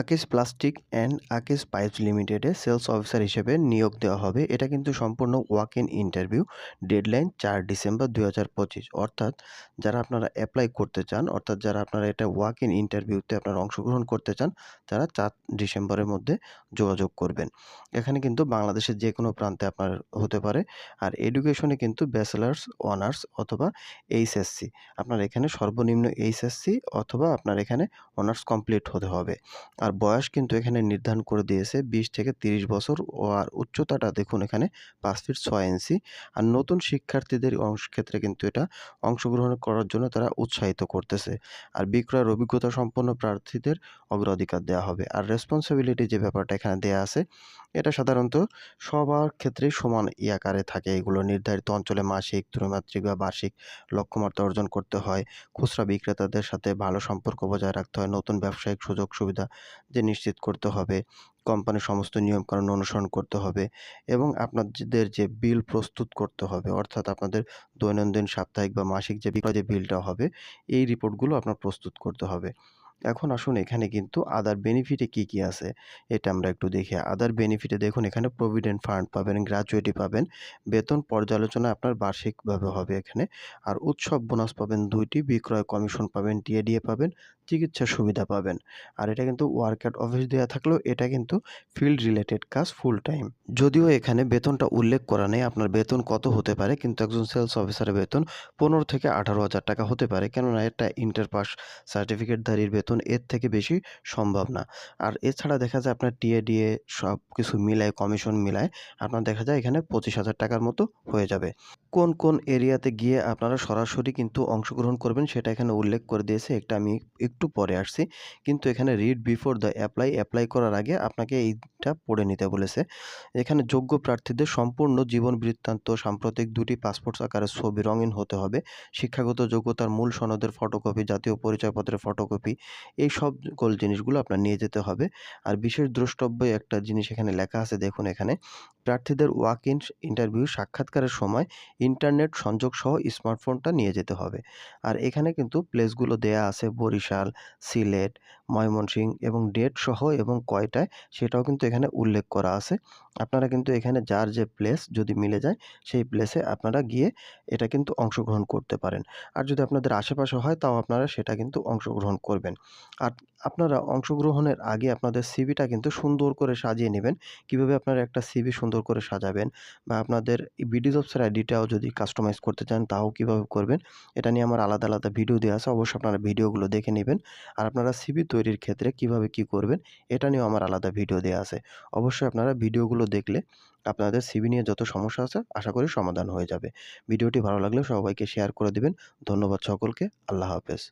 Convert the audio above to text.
Akij plastic and Akij pipes লিমিটেডে sales officer হিসেবে নিয়োগ দেওয়া হবে। এটা কিন্তু সম্পূর্ণ ওয়াক ইন ইন্টারভিউ। ডেডলাইন চার ডিসেম্বর দুই হাজার পঁচিশ। অর্থাৎ যারা আপনারা অ্যাপ্লাই করতে চান, অর্থাৎ যারা আপনারা এটা ওয়াক ইন ইন্টারভিউতে আপনারা অংশগ্রহণ করতে চান, তারা চার ডিসেম্বরের মধ্যে যোগাযোগ করবেন। এখানে কিন্তু বাংলাদেশের যে কোনো প্রান্তে আপনার হতে পারে। আর এডুকেশনে কিন্তু ব্যাচেলার্স, অনার্স অথবা এইচএসসি। আপনার এখানে সর্বনিম্ন এইচএসসি অথবা আপনার এখানে অনার্স কমপ্লিট হতে হবে। আর বয়স কিন্তু এখানে নির্ধারণ করে দিয়েছে বিশ থেকে তিরিশ বছর ও আর উচ্চতাটা দেখুন এখানে পাঁচ ফিট ছয় ইঞ্চি। আর নতুন শিক্ষার্থীদের অংশ ক্ষেত্রে কিন্তু এটা অংশগ্রহণ করার জন্য তারা উৎসাহিত করতেছে। আর বিক্রয়ের অভিজ্ঞতা সম্পন্ন প্রার্থীদের অগ্রাধিকার দেওয়া হবে। আর রেসপন্সিবিলিটি যে ব্যাপারটা এখানে দেওয়া আছে, এটা সাধারণত সবার ক্ষেত্রেই সমান ইয়াকারে থাকে। এগুলো নির্ধারিত অঞ্চলে মাসিক, ত্রৈমাত্রিক বা বার্ষিক লক্ষ্যমাত্রা অর্জন করতে হয়। খুচরা বিক্রেতাদের সাথে ভালো সম্পর্ক বজায় রাখতে হয়। নতুন ব্যবসায়িক সুযোগ সুবিধা যে নিশ্চিত করতে হবে, কোম্পানির সমস্ত নিয়মকানুন অনুসরণ করতে হবে এবং আপনাদের যে বিল প্রস্তুত করতে হবে, অর্থাৎ আপনাদের দৈনন্দিন, সাপ্তাহিক বা মাসিক যে বিক্রয় যে বিলটা হবে, এই রিপোর্টগুলো আপনার প্রস্তুত করতে হবে। এখন আসুন এখানে কিন্তু আদার বেনিফিটে কি কি আছে? এটা আমরা একটু দেখি। আদার বেনিফিটে দেখুন, এখানে প্রভিডেন্ট ফান্ড পাবেন গ্র্যাচুইটি পাবেন, বেতন পর্যালোচনা আপনার বার্ষিকভাবে হবে এখানে। আর উৎসব বোনাস পাবেন দুইটি, বিক্রয় কমিশন পাবেন টিএডিএ পাবেন চিকিৎসা সুবিধা পাবেন। আর এটা কিন্তু ওয়ার্ক অ্যাট অফিস দেওয়া থাকলেও এটা কিন্তু ফিল্ড রিলেটেড কাজ ফুল টাইম যদিও এখানে বেতনটা উল্লেখ করা নেই, আপনার বেতন কত হতে পারে, কিন্তু একজন সেলস অফিসারের বেতন পনেরো থেকে আঠারো হাজার টাকা হতে পারে, কেননা এটা ইন্টার পাস সার্টিফিকেটধারীর বেতন, এর থেকে বেশি সম্ভব না। আর এছাড়া দেখা যায় আপনার টিএডিএ সব কিছু মিলায় কমিশন মিলায়, আপনার দেখা যায় এখানে পঁচিশ হাজার টাকার মতো হয়ে যাবে। কোন কোন এরিয়াতে গিয়ে আপনারা সরাসরি কিন্তু অংশগ্রহণ করবেন সেটা এখানে উল্লেখ করে দিয়েছে, একটা আমি একটু পরে আসছি। কিন্তু এখানে read before the apply apply করার আগে আপনাকে এইটা পড়ে নিতে বলেছে। এখানে যোগ্য প্রার্থীদের সম্পূর্ণ জীবন বৃত্তান্ত, সাম্প্রতিক দুটি পাসপোর্ট আকারের ছবি রঙিন হতে হবে, শিক্ষাগত যোগ্যতার মূল সনদের ফটোকপি জাতীয় পরিচয়পত্রের ফটোকপি এই সকল জিনিসগুলো আপনার নিয়ে যেতে হবে। আর বিশেষ দ্রষ্টব্য একটা জিনিস এখানে লেখা আছে, দেখুন এখানে, প্রার্থীদের ওয়াক ইন ইন্টারভিউ সাক্ষাৎকারের সময় ইন্টারনেট সংযোগ সহ স্মার্টফোনটা নিয়ে যেতে হবে। আর এখানে কিন্তু প্লেসগুলো দেয়া আছে বরিশাল, সিলেট, ময়মনসিংহ এবং ডেট সহ এবং কয়টায় সেটাও কিন্তু এখানে উল্লেখ করা আছে। আপনারা কিন্তু এখানে যার যে প্লেস যদি মিলে যায়, সেই প্লেসে আপনারা গিয়ে এটা কিন্তু অংশগ্রহণ করতে পারেন। আর যদি আপনাদের আশেপাশে হয়, তাও আপনারা সেটা কিন্তু অংশগ্রহণ করবেন। আর আপনারা অংশগ্রহণের আগে আপনাদের সিভিটা কিন্তু সুন্দর করে সাজিয়ে নেবেন। কীভাবে আপনারা একটা সিভি সুন্দর করে সাজাবেন বা আপনাদের বিডি জবসের আইডিটাও যদি কাস্টমাইজ করতে চান, তাও কীভাবে করবেন, এটা নিয়ে আমার আলাদা আলাদা ভিডিও দেওয়া আছে। অবশ্যই আপনারা ভিডিওগুলো দেখে নেবেন। আর আপনারা সিভি তৈরির ক্ষেত্রে কীভাবে কি করবেন, এটা নিয়েও আমার আলাদা ভিডিও দেওয়া আছে। অবশ্যই আপনারা ভিডিওগুলো দেখলে আপনাদের সিভি নিয়ে যত সমস্যা আছে, আশা করি সমাধান হয়ে যাবে। ভিডিওটি ভালো লাগলে সবাইকে শেয়ার করে দিবেন। ধন্যবাদ সকলকে। আল্লাহ হাফেজ।